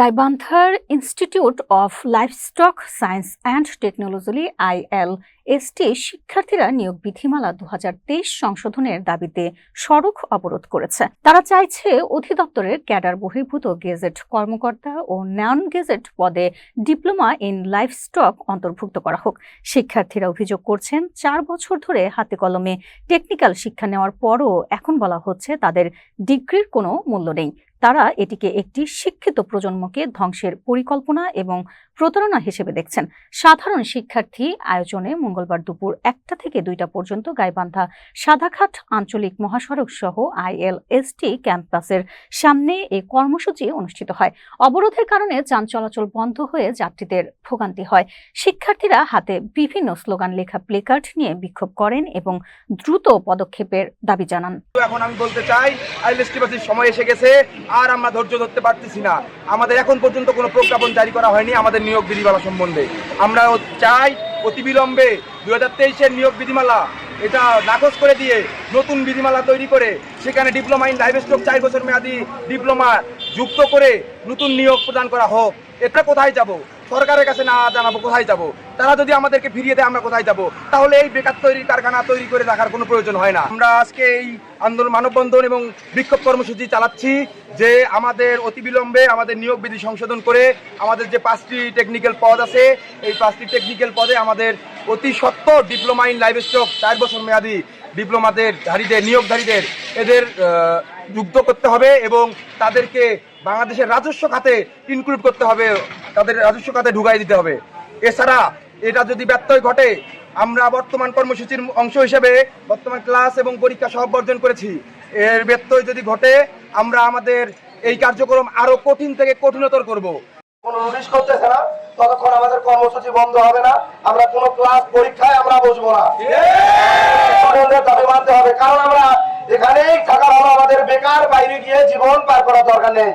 গাইবান্ধার institute of livestock science and technology IL ST শিক্ষার্থীরা নিয়োগ বিধিমালা দু হাজার তেইশ সংশোধনের দাবিতে সড়ক অবরোধ করেছে। তারা চাইছে অধিদপ্তরের ক্যাডার বহির্ভূত গেজেট কর্মকর্তা ও নন গেজেট পদে ডিপ্লোমা ইন লাইফস্টক অন্তর্ভুক্ত করা হোক। শিক্ষার্থীরা অভিযোগ করছেন, চার বছর ধরে হাতে কলমে টেকনিক্যাল শিক্ষা নেওয়ার পরও এখন বলা হচ্ছে তাদের ডিগ্রির কোনো মূল্য নেই। তারা এটিকে একটি শিক্ষিত প্রজন্মকে ধ্বংসের পরিকল্পনা এবং প্রতারণা হিসেবে দেখছেন। সাধারণ শিক্ষার্থী আয়োজনে মঙ্গলবার দুপুর একটা থেকে দুইটা পর্যন্ত গাইবান্ধা সাদাঘাট আঞ্চলিক মহাসড়ক সহ আইএলএসটি ক্যাম্পাসের সামনে এই কর্মসূচি অনুষ্ঠিত হয়। অবরোধের কারণে যান চলাচল বন্ধ হয়ে যাত্রীদের ভোগান্তি হয়। শিক্ষার্থীরা হাতে বিভিন্ন স্লোগান, লেখা প্লেকার্ড নিয়ে বিক্ষোভ করেন এবং দ্রুত পদক্ষেপের দাবি জানান। এখন আমি বলতে চাই আইএলএসটিবাসীর সময় এসে গেছে, আর আমরা ধৈর্য ধরতে পারতেছি না। আমাদের এখন পর্যন্ত কোনো প্রজ্ঞাপন জারি করা হয়নি, আমাদের নিয়োগ বিধিমালা সম্বন্ধে। আমরা চাই অতিবিলম্বে দু হাজার তেইশের নিয়োগ বিধিমালা এটা নাকচ করে দিয়ে নতুন বিধিমালা তৈরি করে সেখানে ডিপ্লোমা ইন লাইভ স্টক চার বছর মেয়াদি ডিপ্লোমা যুক্ত করে নতুন নিয়োগ প্রদান করা হোক। এটা কোথায় যাব? সরকারের কাছে না জানাব, কোথায় যাব? তারা যদি আমাদেরকে ফিরিয়ে দেয়, আমরা কোথায় যাব? তাহলে এই বেকার তৈরির কারখানা তৈরি করে রাখার কোনো প্রয়োজন হয় না। আমরা আজকে এই আন্দোলন, মানববন্ধন এবং বিক্ষোভ কর্মসূচি চালাচ্ছি যে আমাদের অতিবিলম্বে আমাদের নিয়োগ বিধি সংশোধন করে আমাদের যে পাঁচটি টেকনিক্যাল পদ আছে, এই পাঁচটি টেকনিক্যাল পদে আমাদের অতি সত্তর ডিপ্লোমা ইন লাইফ স্টক চার বছর মেয়াদি ডিপ্লোমাদের ধারীদের, নিয়োগধারীদের এদের যুক্ত করতে হবে এবং তাদেরকে বাংলাদেশের রাজস্ব খাতে ইনক্লুড করতে হবে। তাদের রাজস্ব খাতে ঢুকাই দিতে হবে। এছাড়া এটা যদি ব্যত্যয় ঘটে, আমরা বর্তমান কর্মসূচির অংশ হিসেবে বর্তমান ক্লাস এবং পরীক্ষা সব বর্জন করেছি। এর ব্যত্যয় যদি ঘটে, আমরা আমাদের এই কার্যক্রম আরও কঠিন থেকে কঠিনতর করব। কোনো নোটিশ করতেছে না, ততক্ষণ আমাদের কর্মসূচি বন্ধ হবে না। আমরা কোনো ক্লাস পরীক্ষায় আমরা বসবো না। দাবি মানতে হবে, কারণ আমরা এখানেই থাকা ভালো আমাদের বেকার বাইরে গিয়ে জীবন পার করার দরকার নেই।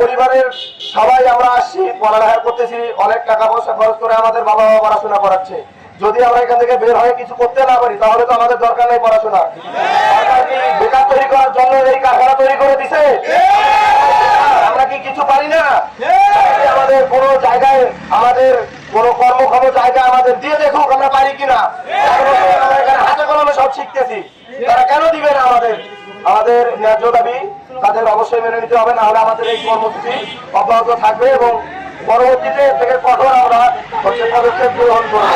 পরিবারের সবাই আমরা আসছি পড়ালেখা করতেছি, অনেক টাকা পয়সা খরচ করে আমাদের বাবা মা পড়াশোনা করাচ্ছে। যদি আমরা এখান থেকে বের হয়ে কিছু করতে না পারি, তাহলে তো আমাদের দরকার নেই পড়াশোনা। বেকার তৈরি করার জন্য এই কারখানা তৈরি করে দিছে? আমরা কি কিছু পারি না? আমাদের কোন জায়গায়, আমাদের কোন কর্মক্ষম জায়গা আমাদের দিয়ে দেখুক আমরা পারি কিনা? শিখতেছি তারা কেন দিবে না আমাদের? আমাদের ন্যায্য দাবি তাদের অবশ্যই মেনে নিতে হবে না হলে আমাদের এই কর্মসূচি অব্যাহত থাকবে এবং পরবর্তীতে থেকে কঠোর আমরা হচ্ছে পদক্ষেপ গ্রহণ করব।